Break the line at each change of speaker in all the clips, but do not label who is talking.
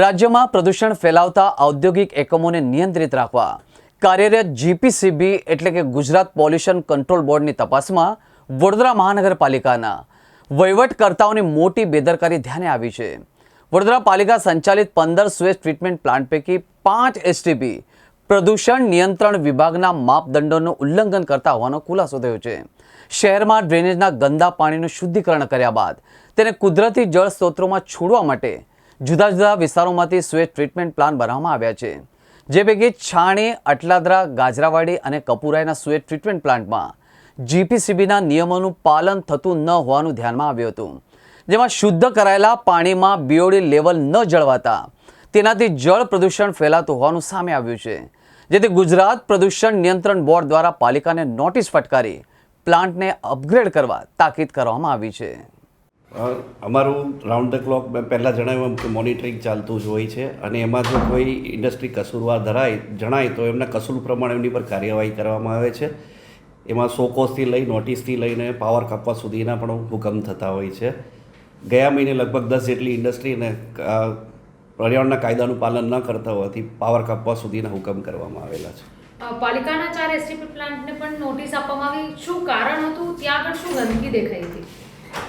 રાજ્યમાં પ્રદૂષણ ફેલાવતા ઔદ્યોગિક એકમોને નિયંત્રિત રાખવા. કાર્યરત જીપીસીબી એટલે કે ગુજરાત પોલ્યુશન કંટ્રોલ બોર્ડની તપાસમાં વડોદરા મહાનગરપાલિકાના વહીવટકર્તાઓની મોટી બેદરકારી ધ્યાને આવી છે. વડોદરા પાલિકા સંચાલિત પંદર સ્વેસ્ટ ટ્રીટમેન્ટ પ્લાન્ટ પૈકી પાંચ એસટીપી પ્રદૂષણ નિયંત્રણ વિભાગના માપદંડોનું ઉલ્લંઘન કરતા હોવાનો ખુલાસો થયો છે. શહેરમાં ડ્રેનેજના ગંદા પાણીનું શુદ્ધિકરણ કર્યા બાદ તેને કુદરતી જળ સ્ત્રોતોમાં છોડવા માટે જુદા જુદા વિસ્તારોમાંથી સ્વેસ્ટ ટ્રીટમેન્ટ પ્લાન બનાવવામાં આવ્યા છે. જે પૈકી છાણી, અટલાદરા, ગાજરાવાડી અને કપુરાઈના સ્વેટ ટ્રીટમેન્ટ પ્લાન્ટમાં જીપીસીબીના નિયમોનું પાલન થતું ન હોવાનું ધ્યાનમાં આવ્યું હતું. જેમાં શુદ્ધ કરાયેલા પાણીમાં બીઓડી લેવલ ન જળવાતા તેનાથી જળ પ્રદૂષણ ફેલાતું હોવાનું સામે આવ્યું છે. જેથી ગુજરાત પ્રદૂષણ નિયંત્રણ બોર્ડ દ્વારા પાલિકાને નોટિસ ફટકારી પ્લાન્ટને અપગ્રેડ કરવા તાકીદ કરવામાં આવી છે.
અમારું રાઉન્ડ ધ ક્લોક મેં પહેલાં જણાવ્યું કે મોનિટરિંગ ચાલતું જ હોય છે અને એમાં જો કોઈ ઇન્ડસ્ટ્રી કસૂરવાર ધરાય, જણાય તો એમના કસૂર પ્રમાણે એમની પર કાર્યવાહી કરવામાં આવે છે. એમાં સોકોસથી લઈ નોટિસથી લઈને પાવર કાપવા સુધીના પણ હુકમ થતા હોય છે. ગયા મહિને લગભગ દસ જેટલી ઇન્ડસ્ટ્રીને પર્યાવરણના કાયદાનું પાલન ન કરતા હોવાથી પાવર કાપવા સુધીના હુકમ કરવામાં આવેલા છે.
પાલિકાના ચાર એસટીપી પ્લાન્ટને પણ નોટિસ આપવામાં આવી. શું કારણ હતું? ત્યાં આગળ શું ગંદકી દેખાઈ?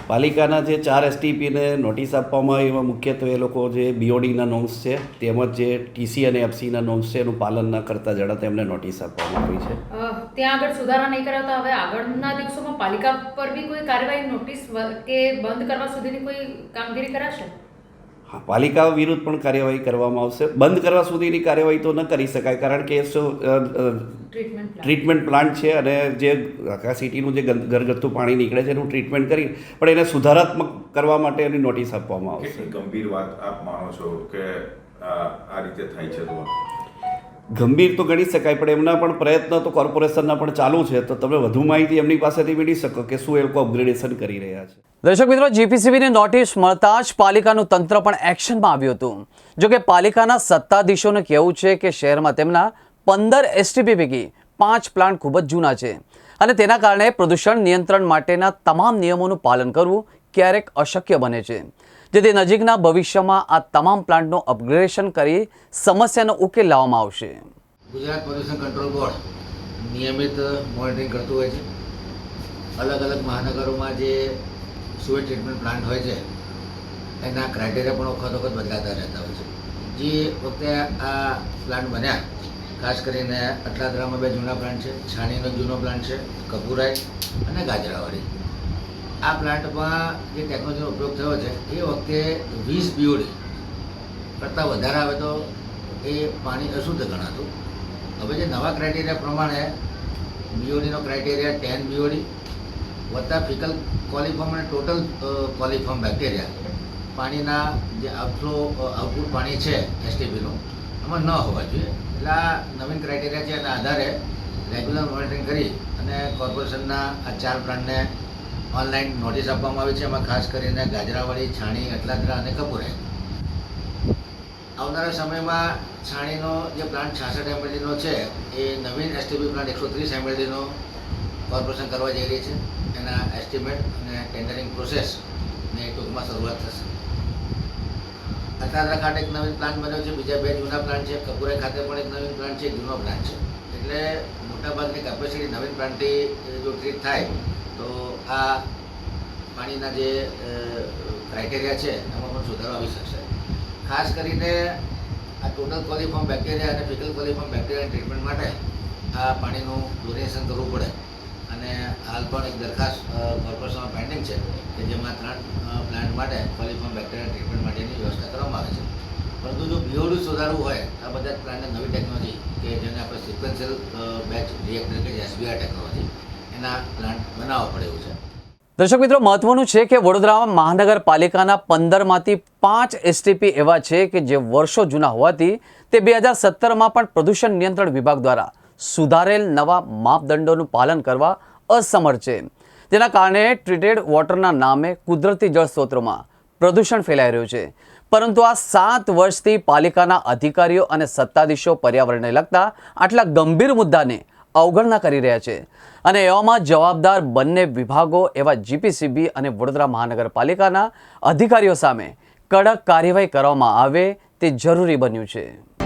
પાલિકાના જે ચાર એસટીપીને નોટિસ આપવામાં આવી એમાં મુખ્યત્વે એ લોકો જે બીઓડીના નોમ્સ છે, તેમજ જે ટીસી અને એફસીના નોમ્સ છે, એનું પાલન ન કરતા જણાતા એમને નોટિસ આપવામાં આવી છે.
ત્યાં આગળ સુધારા નહીં કરાતા, હવે આગળના દિવસોમાં પાલિકા પર બી કોઈ કાર્યવાહી નોટિસ કે બંધ કરવા સુધીની કોઈ કામગીરી કરાશે?
હા પાલિકા વિરુદ્ધ પણ કાર્યવાહી કરવામાં આવશે. બંધ કરવા સુધીની કાર્યવાહી તો ન કરી શકાય કારણ કે
ટ્રીટમેન્ટ
પ્લાન્ટ છે અને જે આખા સિટીનું જે ઘરગથ્થું પાણી નીકળે છે એનું ટ્રીટમેન્ટ કરી પણ એને સુધારાત્મક કરવા માટે એની નોટિસ આપવામાં આવશે.
ગંભીર વાત આપ માનો છો કે આ આ રીતે થાય છે તો?
ગંભીર તો ગણી શકાય, પણ એમના પણ પ્રયત્ન તો કોર્પોરેશનના પણ ચાલુ છે. તો તમે વધુ માહિતી એમની પાસેથી મેળવી શકો કે શું એ લોકો અપગ્રેડેશન કરી રહ્યા છે.
દર્શક મિત્રો, જીપીસીબીની નોટિસ મળતા જ પાલિકાનું તંત્ર પણ એક્શનમાં આવ્યું હતું. જો કે પાલિકાના સત્તાધીશોને કહેવું છે કે શહેરમાં તેમના પંદર એસટીપી પૈકી પાંચ પ્લાન્ટ ખૂબ જ જૂના છે. અને તેના કારણે પ્રદૂષણ નિયંત્રણ માટેના તમામ નિયમોનું પાલન કરવું ક્યારેક અશક્ય બને છે. જેથી નજીકના ભવિષ્યમાં આ તમામ પ્લાન્ટનું અપગ્રેડેશન કરી સમસ્યાનો ઉકેલ લાવવામાં આવશે.
ગુજરાત પોલ્યુશન કંટ્રોલ બોર્ડ નિયમિત મોનિટરિંગ કરતું હોય છે. અલગ અલગ મહાનગરોમાં જે સુએ ટ્રીટમેન્ટ પ્લાન્ટ હોય છે, એના ક્રાઇટેરિયા પણ વખત વખત બદલાતા રહેતા હોય છે. જે વખતે આ પ્લાન્ટ બન્યા, ખાસ કરીને અટલાદરામાં બે જૂના પ્લાન્ટ છે, છાણીનો જૂનો પ્લાન્ટ છે, કપુરાઈ અને ગાજરાવાડી. આ પ્લાન્ટમાં જે ટેકનોલોજીનો ઉપયોગ થયો છે, એ વખતે વીસ બીઓડી કરતાં વધારે આવે તો એ પાણી અશુદ્ધ ગણાતું. હવે જે નવા ક્રાઇટેરિયા પ્રમાણે બીઓડીનો ક્રાઇટેરિયા ટેન બીઓડી વત્તા ફિકલ કોલિફોર્મ અને ટોટલ કોલિફોર્મ બેક્ટેરિયા પાણીના જે આઉટફ્લો આઉટપુટ પાણી છે એસટીપીનું એમાં ન હોવા જોઈએ. એટલે આ નવીન ક્રાઇટેરિયા છે એના આધારે રેગ્યુલર મોનિટરિંગ કરી અને કોર્પોરેશનના આ ચાર પ્લાન્ટને ઓનલાઈન નોટિસ આપવામાં આવી છે. એમાં ખાસ કરીને ગાજરાવાળી, છાણી, અટલાદરા અને કપૂરાઈ આવનારા સમયમાં છાણીનો જે પ્લાન્ટ છાસઠ એમએલડીનો છે, એ નવીન એસટીબી પ્લાન્ટ એકસો ત્રીસ એમએલડીનો કોર્પોરેશન કરવા જઈ રહી છે. એના એસ્ટિમેટ અને ટેન્ડરિંગ પ્રોસેસની ટૂંકમાં શરૂઆત થશે. અટાદરા ખાતે એક નવીન પ્લાન્ટ બન્યો છે. બીજા બે જૂના પ્લાન્ટ છે. કપુરાઈ ખાતે પણ એક નવીન પ્લાન્ટ છે, જૂનો પ્લાન્ટ છે. એટલે મોટાભાગની કેપેસિટી નવીન પ્લાન્ટથી જો ટ્રીટ થાય, તો આ પાણીના જે ક્રાઇટેરિયા છે, એમાં પણ સુધારો આવી શકશે. ખાસ કરીને આ ટોટલ કોલિફોર્મ બેક્ટેરિયા અને ફિકલ કોલિફોર્મ બેક્ટેરિયા ટ્રીટમેન્ટ માટે આ પાણીનું ક્લોરિનેશન કરવું પડે. અને હાલ પણ એક દરખાસ્ત કોર્પોરેશનમાં પેન્ડિંગ છે કે જેમાં ત્રણ પ્લાન્ટ માટે કોલિફોર્મ બેક્ટેરિયા ટ્રીટમેન્ટ માટેની વ્યવસ્થા કરવામાં આવે છે. પરંતુ જો બીઓડી સુધારવું હોય, આ બધા પ્લાન્ટને નવી ટેકનોલોજી કે જેને આપણે સિક્વન્શિયલ બેચ રિએક્ટર કે એસબીઆર ટેકનોલોજી એના પ્લાન્ટ બનાવવા પડે એવું છે.
દર્શક મિત્રો, મહત્વનું છે કે વડોદરામાં મહાનગરપાલિકાના પંદરમાંથી પાંચ એસટીપી એવા છે કે જે વર્ષો જૂના હોવાથી તે બે હજાર સત્તરમાં પણ પ્રદૂષણ નિયંત્રણ વિભાગ દ્વારા સુધારેલ નવા માપદંડોનું પાલન કરવા અસમર્થ છે. તેના કારણે ટ્રીટેડ વોટરના નામે કુદરતી જળ સ્ત્રોતોમાં પ્રદૂષણ ફેલાઈ રહ્યું છે. પરંતુ આ સાત વર્ષથી પાલિકાના અધિકારીઓ અને સત્તાધીશો પર્યાવરણને લગતા આટલા ગંભીર મુદ્દાને અવગણના કરી રહ્યા છે. અને એવામાં જવાબદાર બંને વિભાગો એવા જીપીસીબી અને વડોદરા મહાનગરપાલિકાના અધિકારીઓ સામે કડક કાર્યવાહી કરવામાં આવે તે જરૂરી બન્યું છે.